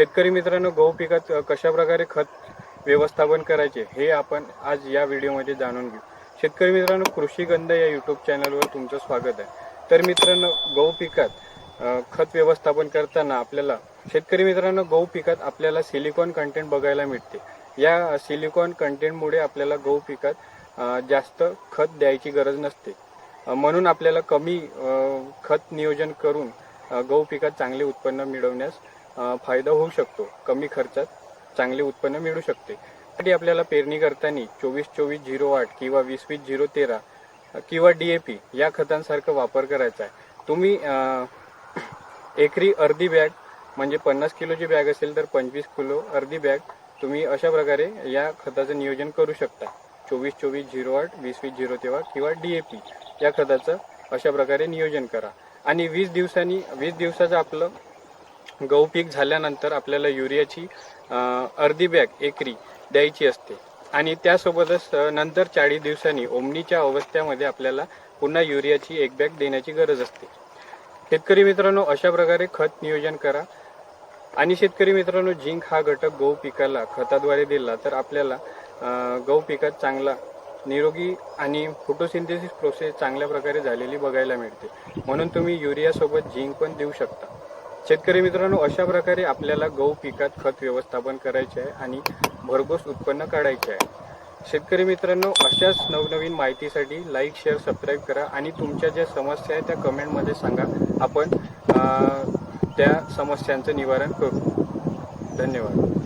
शेतकरी मित्रांनो गहू पिकात कशाप्रकारे कशा प्रकारे खत व्यवस्थापन करायचे हे आपण आज या व्हिडिओमध्ये जाणून घेऊ. शेतकरी मित्रांनो कृषी गंध या यूट्यूब चॅनलवर तुमचं स्वागत आहे. तर मित्रांनो गहू पिकात खत व्यवस्थापन करताना आपल्याला शेतकरी मित्रांनो गहू पिकात आपल्याला सिलिकॉन कंटेंट बघायला मिळते. या सिलिकॉन कंटेंटमुळे आपल्याला गहू पिकात जास्त खत द्यायची गरज नसते. म्हणून आपल्याला कमी खत नियोजन करून गहू पिकात चांगले उत्पन्न मिळवण्यास फायदा होऊ शकतो. कमी खर्चात चांगले उत्पन्न मिळू शकते. त्यासाठी आपल्याला पेरणी करताना चोवीस चोवीस झिरो आठ किंवा वीस वीस झिरो तेरा किंवा डी ए पी या खतांसारखा वापर करायचा आहे. तुम्ही एकरी अर्धी बॅग म्हणजे पन्नास किलोची बॅग असेल तर पंचवीस किलो अर्धी बॅग तुम्ही अशा प्रकारे या खताचं नियोजन करू शकता. चोवीस चोवीस झिरो आठ वीस वीस झिरो तेव्हा किंवा डी ए पी या खताचं अशा प्रकारे नियोजन करा. आणि वीस दिवसांनी वीस दिवसाचं आपलं गहू पीक झाल्यानंतर आपल्याला युरियाची अर्धी बॅग एकरी द्यायची असते. आणि त्यासोबतच नंतर चाळीस दिवसांनी ओमनीच्या अवस्थेमध्ये आपल्याला पुन्हा युरियाची एक बॅग देण्याची गरज असते. शेतकरी मित्रांनो अशा प्रकारे खत नियोजन करा. आणि शेतकरी मित्रांनो झिंक हा घटक गहू पिकाला खताद्वारे दिला तर आपल्याला गहू पिकात चांगला निरोगी आणि फोटोसिंथेसिस प्रोसेस चांगल्या प्रकारे झालेली बघायला मिळते. म्हणून तुम्ही युरियासोबत झिंक पण देऊ शकता. शेतकरी मित्रांनो अशा प्रकारे आपल्याला गहू पिकात खत व्यवस्थापन करायचे आहे आणि भरघोस उत्पन्न काढायचे आहे. शेतकरी मित्रांनो अशाच नवनवीन माहितीसाठी लाईक शेअर सबस्क्राईब करा आणि तुमच्या ज्या समस्या आहेत त्या कमेंटमध्ये सांगा. आपण त्या समस्यांचं निवारण करू. धन्यवाद.